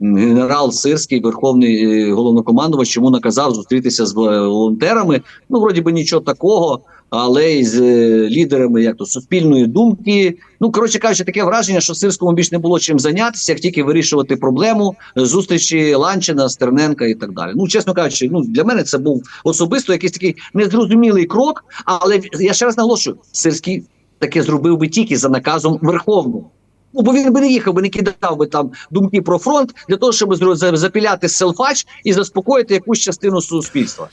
генерал Сирський, верховний е, головнокомандувач, йому наказав зустрітися з волонтерами. Ну, вроді би нічого такого, але й з е, лідерами як то суспільної думки. Ну коротше кажучи, таке враження, що Сирському більш не було чим зайнятися, як тільки вирішувати проблему зустрічі Ланчина, Стерненка і так далі. Ну, чесно кажучи, ну для мене це був особисто якийсь такий незрозумілий крок. Але я ще раз наголошую, Сирський таке зробив би тільки за наказом Верховного. Ну, бо він би не їхав би, не кидав би там думки про фронт для того, щоб запіляти селфач і заспокоїти якусь частину суспільства.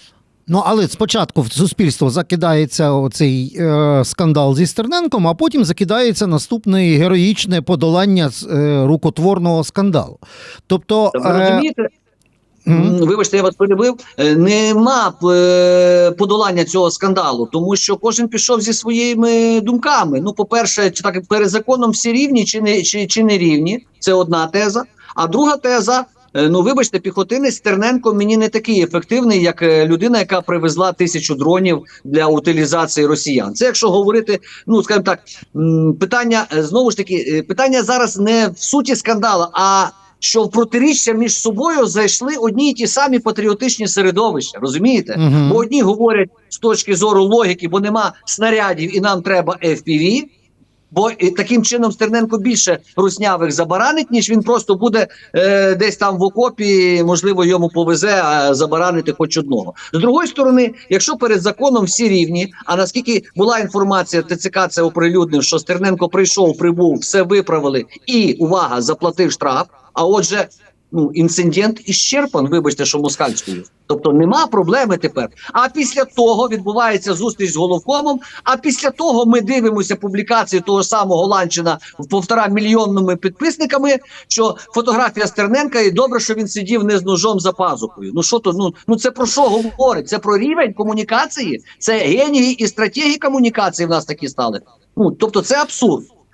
Ну але спочатку в суспільство закидається оцей е, скандал зі Стерненком, а потім закидається наступне героїчне подолання е, рукотворного скандалу. Тобто, е, розумієте? Вибачте, я вас перебив. Е, Нема е, подолання цього скандалу, тому що кожен пішов зі своїми думками. Ну, по-перше, чи так перед законом всі рівні, чи не чи, чи не рівні. Це одна теза. А друга теза. е, Ну, вибачте, піхотинець Стерненко мені не такий ефективний, як людина, яка привезла тисячу дронів для утилізації росіян. Це якщо говорити, ну скажімо так, питання знову ж таки, питання зараз не в суті скандалу, а що в протиріччя між собою зайшли одні й ті самі патріотичні середовища. Розумієте? Мгм. Бо одні говорять з точки зору логіки, бо нема снарядів і нам треба FPV, Бо і таким чином Стерненко більше руснявих забаранить, ніж він просто буде е, десь там в окопі, можливо, йому повезе а забаранити хоч одного. З другої сторони, якщо перед законом всі рівні, а наскільки була інформація, ТЦК це оприлюднив, що Стерненко прийшов, прибув, все виправили і увага, заплатив штраф. А отже, ну інцидент іщерпан, вибачте, що москальською. Тобто нема проблеми тепер. А після того відбувається зустріч з головкомом. А після того ми дивимося публікації того самого Ланчина в півтора мільйонними підписниками. Що фотографія Стерненка, і добре, що він сидів не з ножом за пазухою. Ну що то? Ну ну це про що говорить? Це про рівень комунікації, це генії і стратегії комунікації в нас такі стали. Ну тобто, це абсурд.